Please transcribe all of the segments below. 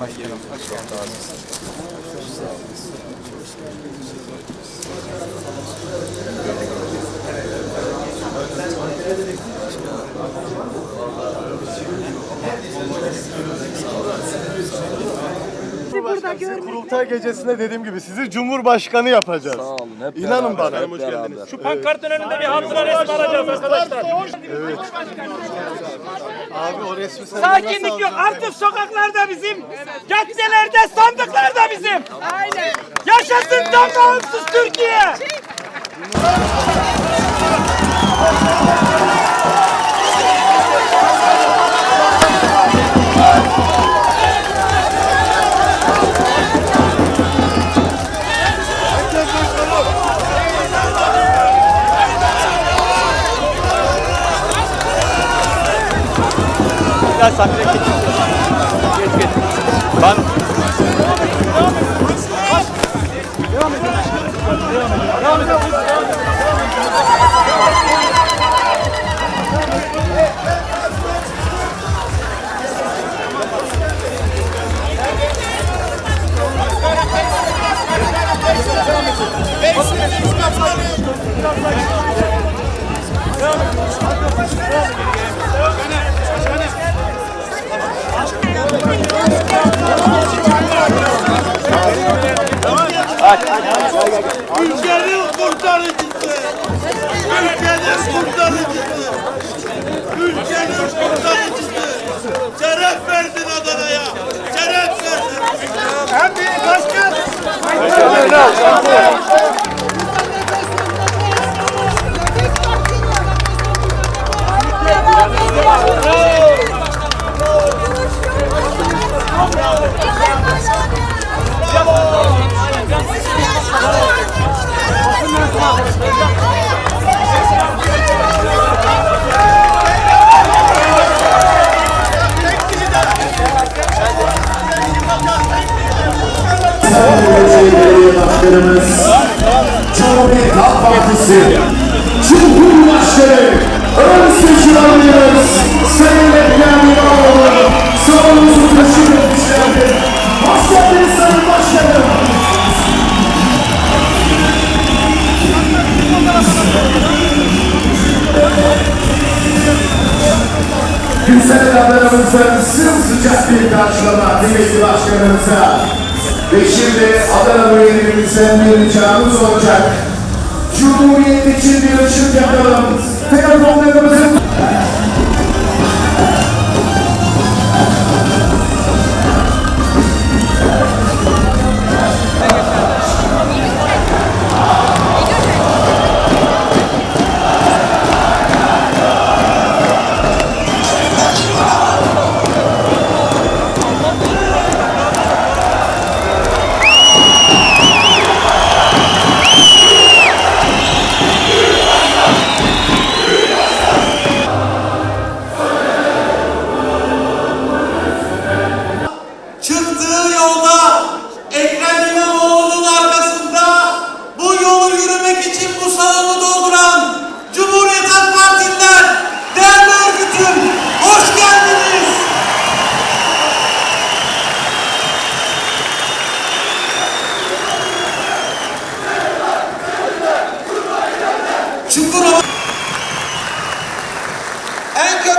Başkanım. Hoş geldiniz. burada görmek. Kurultay gecesinde dediğim gibi sizi Cumhurbaşkanı yapacağız. Sağ olun. Hep İnanın beraber, bana. hep beraber. Şu pankartın önünde bir hatıra resmi alacağız arkadaşlar. Abi o resmi sen Sakinlik yok. Artık sokaklarda bizim, caddelerde, sandıklarda bizim. Aynen. Yaşasın tam bağımsız Türkiye. Gel sahneye geç. Geç geç. Ben Ülkenin kurtarıcısı. Ülkenin kurtarıcısı. Ülkenin kurtarıcısı. Şeref verdin Adana'ya. Şeref verdin. Hem bir başkan. Belediye Başkanımız, Cumhuriyet Halk Partisi, Cumhurbaşkanı, ön seçim adayımız, Sayın Ekrem İmamoğlu, salonumuzu taşıyıp etmişlerdir. Hoş geldiniz Sayın Başkanım. Güzel adamımızın sımsıcak bir karşılama kıymetli başkanımıza. Ve şimdi Adana bölgelerimizden bir ricamız olacak. Cumhuriyet için bir ışık yakalım. Telefonlarımızın...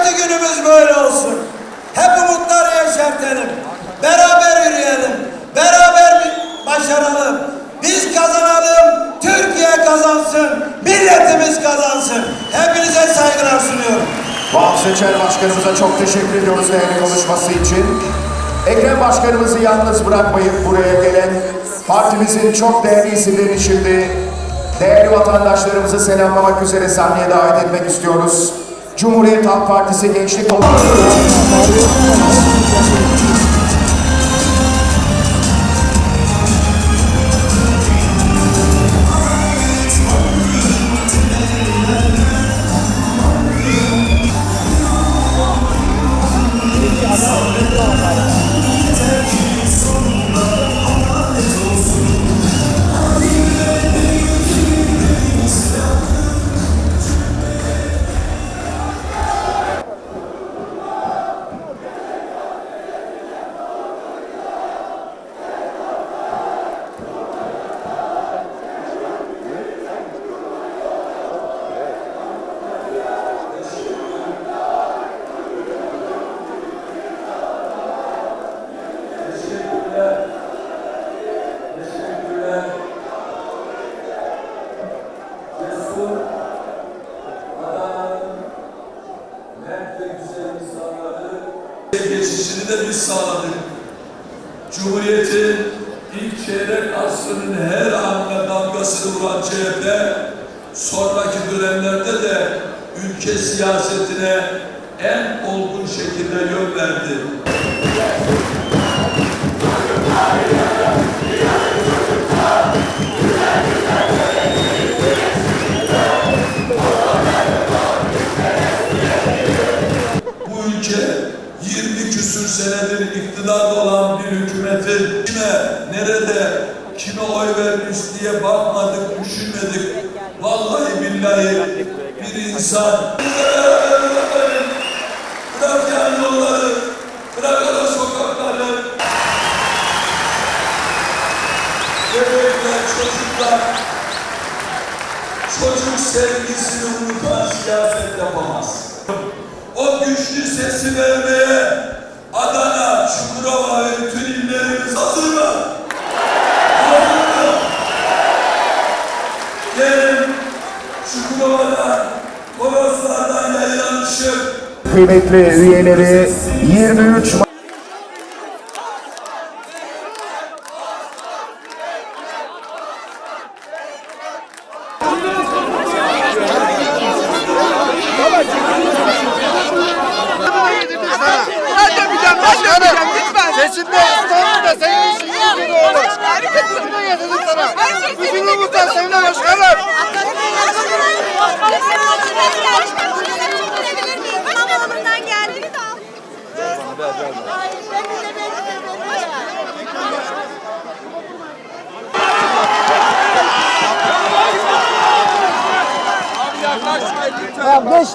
en kötü günümüz böyle olsun. Hep umutları yeşertelim. Beraber yürüyelim. Beraber başaralım. Biz kazanalım. Türkiye kazansın. Milletimiz kazansın. Hepinize saygılar sunuyorum. Bağım Seçer Başkanımıza çok teşekkür ediyoruz değerli konuşması için. Ekrem Başkanımızı yalnız bırakmayıp buraya gelen partimizin çok değerli isimlerini şimdi değerli vatandaşlarımızı selamlamak üzere sahneye davet etmek istiyoruz. Cumhuriyet Halk Partisi Gençlik Kolu... geçişini de biz sağladık. Cumhuriyetin ilk çeyrek asrının her anına damgasını vuran CHP, sonraki dönemlerde de ülke siyasetine en olgun şekilde yön verdi. Senedir iktidarda olan bir hükümetin kime, nerede, kime oy vermiş diye bakmadık, düşünmedik. Vallahi billahi bir insan bırak yani yolları, bırak ara sokakları. Bebekler, çocuklar, çocuk sevgisini unutan siyaset yapamaz. O güçlü sesi vermeye Kıymetli üyeleri 23 Ma- Seçimde İstanbul'da senin işin yüzünü olur. Harikasın. yedirdim sana. Huzurumuzda seninle başkanım. Ya beş